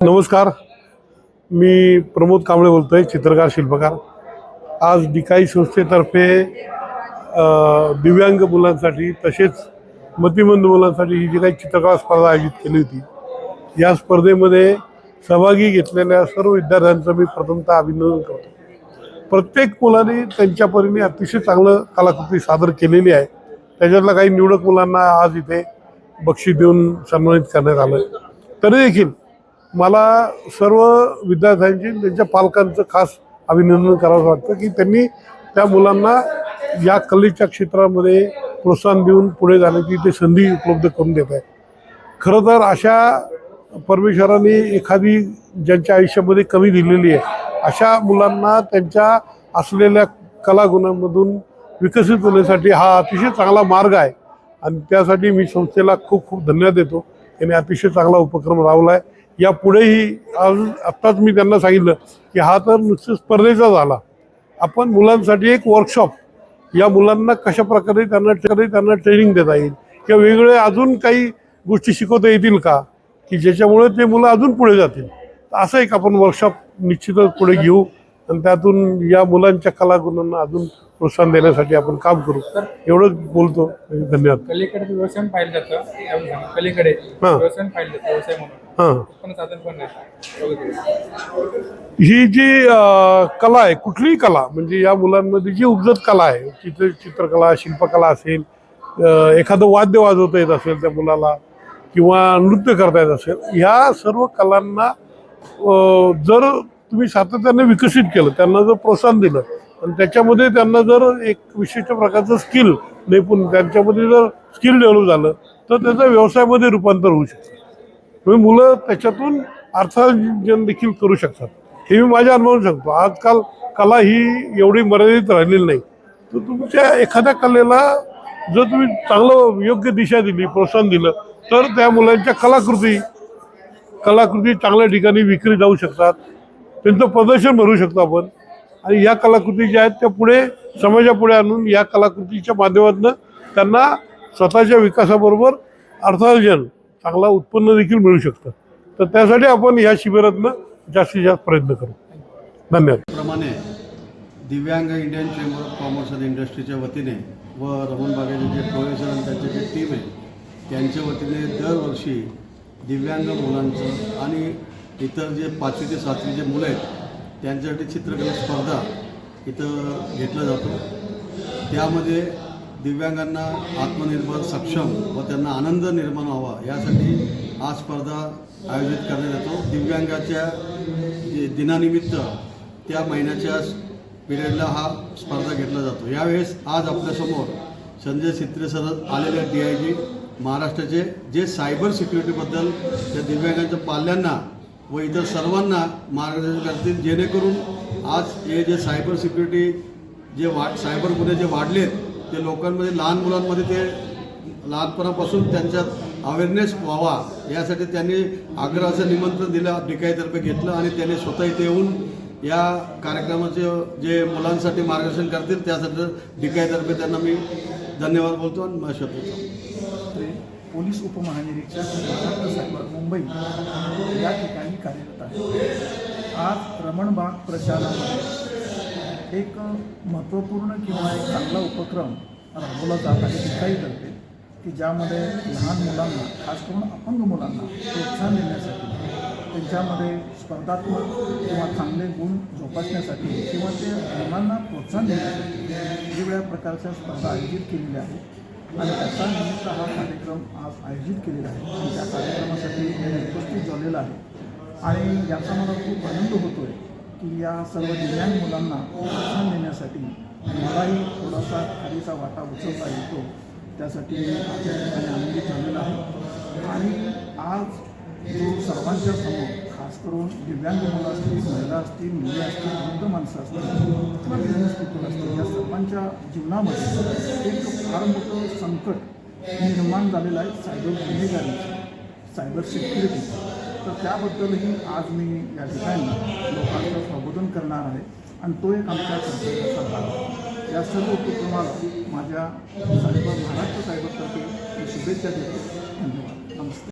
नमस्कार. मी प्रमोद कांबळे बोलतो आहे चित्रकार शिल्पकार. आज डिकाई संस्थेतर्फे दिव्यांग मुलांसाठी तसेच मतिमंद मुलांसाठी ही जी काही चित्रकला स्पर्धा आयोजित केली होती या स्पर्धेमध्ये सहभागी घेतलेल्या सर्व विद्यार्थ्यांचं मी प्रथमतः अभिनंदन करतो. प्रत्येक मुलाने त्यांच्या परीने अतिशय चांगलं कलाकृती सादर केलेली आहे. त्याच्यातल्या काही निवडक मुलांना आज इथे बक्षीस देऊन सन्मानित करण्यात आलं तरी देखील मला सर्व विद्यार्थ्यांची त्यांच्या पालकांचं खास अभिनंदन करावं वाटतं की त्यांनी त्या मुलांना या कलेच्या क्षेत्रामध्ये प्रोत्साहन देऊन पुढे जाण्याची ते संधी उपलब्ध करून देत आहे. खरं तर अशा परमेश्वराने एखादी ज्यांच्या आयुष्यामध्ये कमी दिलेली आहे अशा मुलांना त्यांच्या असलेल्या कलागुणांमधून विकसित होण्यासाठी हा अतिशय चांगला मार्ग आहे. आणि त्यासाठी मी संस्थेला खूप खूप धन्यवाद देतो. त्यांनी अतिशय चांगला उपक्रम राबवला आहे यापुढेही आज आत्ताच मी त्यांना सांगितलं की हा तर नुसतं स्पर्धेचा झाला. आपण मुलांसाठी एक वर्कशॉप या मुलांना कशा प्रकारे त्यांना त्यांना ट्रेनिंग देता येईल? किंवा वेगळे अजून काही गोष्टी शिकवता येतील का? की ज्याच्यामुळे ते मुलं अजून पुढे जातील? असं एक आपण वर्कशॉप निश्चितच पुढे घेऊ. आणि त्यातून या मुलांच्या कलागुणांना अजून प्रोत्साहन देण्यासाठी आपण काम करू. एवढंच बोलतो. धन्यवाद. कलेकडे व्यवसाय पाहिलं जातं. कलेकडे हां. व्यवसाय पाहिलं जातं. व्यवसाय म्हणून. हां. जी कला आहे कुठलीही कला म्हणजे या मुलांमध्ये जी उपजत कला आहे चित्र चित्रकला शिल्पकला असेल एखादं वाद्य वाजवता येत असेल त्या मुलाला किंवा नृत्य करता येत असेल ह्या सर्व कलांना जर तुम्ही सातत्याने विकसित केलं त्यांना जर प्रोत्साहन दिलं आणि त्याच्यामध्ये त्यांना जर एक विशिष्ट प्रकारचं स्किल नैपुण त्यांच्यामध्ये जर स्किल डेव्हलप झालं तर त्याचं व्यवसायामध्ये रूपांतर होऊ शकतं. तुम्ही मुलं त्याच्यातून अर्थार्जन देखील करू शकतात. हे मी माझ्या अनुभवून सांगतो. आजकाल कला ही एवढी मर्यादित राहिलेली नाही. तर तुमच्या एखाद्या कलेला जर तुम्ही चांगलं योग्य दिशा दिली प्रोत्साहन दिलं तर त्या मुलांच्या कलाकृती कलाकृती चांगल्या ठिकाणी विक्री जाऊ शकतात. त्यांचं प्रदर्शन भरू शकतो आपण. आणि या कलाकृती ज्या आहेत त्या पुढे समाजापुढे आणून या कलाकृतीच्या माध्यमातून त्यांना स्वतःच्या विकासाबरोबर अर्थार्जन चांगला उत्पन्न देखील मिळू शकतं. तर त्यासाठी आपण या शिबिरातनं जास्तीत जास्त प्रयत्न करू. धन्यवाद. प्रमाणे दिव्यांग Indian chamber of commerce and इंडस्ट्रीच्या वतीने व रमण बागेचे जे प्रोफेसर आणि त्यांचे जे टीम आहे त्यांच्या वतीने दरवर्षी दिव्यांग मुलांचं आणि इतर जे पाचवी ते सातवीचे मुलं आहेत त्यांच्यासाठी चित्रकला स्पर्धा इथं घेतला जातो. त्यामध्ये दिव्यांगांना आत्मनिर्भर सक्षम व त्यांना आनंद निर्माण व्हावा यासाठी हा स्पर्धा आयोजित करण्यात येतो. दिव्यांगाच्या जे दिनानिमित्त त्या महिन्याच्या पिरियडला हा स्पर्धा घेतला जातो. यावेळेस आज आपल्यासमोर संजय सित्रे सर आलेले डी आय जी महाराष्ट्राचे जे सायबर सिक्युरिटीबद्दल त्या दिव्यांगांच्या पाल्यांना व इतर सर्वांना मार्गदर्शन करतील जेणेकरून आज हे जे सायबर सिक्युरिटी जे वाढ सायबर गुन्हे जे वाढलेत ते लोकांमध्ये लहान मुलांमध्ये ते लहानपणापासून त्यांच्यात अवेअरनेस व्हावा यासाठी त्यांनी आग्रहाचं निमंत्रण दिलं डिकाईतर्फे घेतलं आणि त्यांनी स्वतः इथे येऊन या कार्यक्रमाचे जे मुलांसाठी मार्गदर्शन करतील त्यासाठी डिकाईतर्फे त्यांना मी धन्यवाद बोलतो आणि मग होतो ते पोलीस उपमहानिरीक्षक सायबर मुंबई या ठिकाणी आज रमणबाग प्रशासनामध्ये एक महत्त्वपूर्ण किंवा एक चांगला उपक्रम राबवला जात आहे दिखाईतर्फे की ज्यामध्ये लहान मुलांना खास करून अपंग मुलांना प्रोत्साहन देण्यासाठी त्यांच्यामध्ये स्पर्धात्मक किंवा चांगले गुण जोपासण्यासाठी किंवा ते मुलांना प्रोत्साहन देण्यासाठी वेगवेगळ्या प्रकारच्या स्पर्धा आयोजित केलेल्या आहेत. आणि त्याचा निमित्त हा कार्यक्रम आज आयोजित केलेला आहे. आणि त्या कार्यक्रमासाठी मी उपस्थित झालेला आहे. आणि याचा मला खूप आनंद होतो आहे की या सर्व दिव्यांग मुलांना प्रोत्साहन देण्यासाठी मलाही थोडासा खालीचा वाटा उचलता येतो. त्यासाठी मी आजच्या ठिकाणी आनंदी झालेला आहे. आणि आज जो सर्वांच्या समोर खास करून दिव्यांग मुलं असतील महिला असतील मुली असतील वृद्ध माणसं असतील किंवा बिझनेस पीपल असतील या सर्वांच्या जीवनामध्ये एक फार मोठं संकट निर्माण झालेलं आहे. सायबर गुन्हेगारीचं सायबर सिक्युरिटीचं तर त्याबद्दलही आज मी या ठिकाणी लोकांचं संबोधन करणार आहे. आणि तो एक आमच्या कर्तव्याचा भाग आहे. या सर्व उपक्रमाला माझ्या सायबर महाराष्ट्र सायबरतर्फे शुभेच्छा देतो. धन्यवाद. नमस्ते.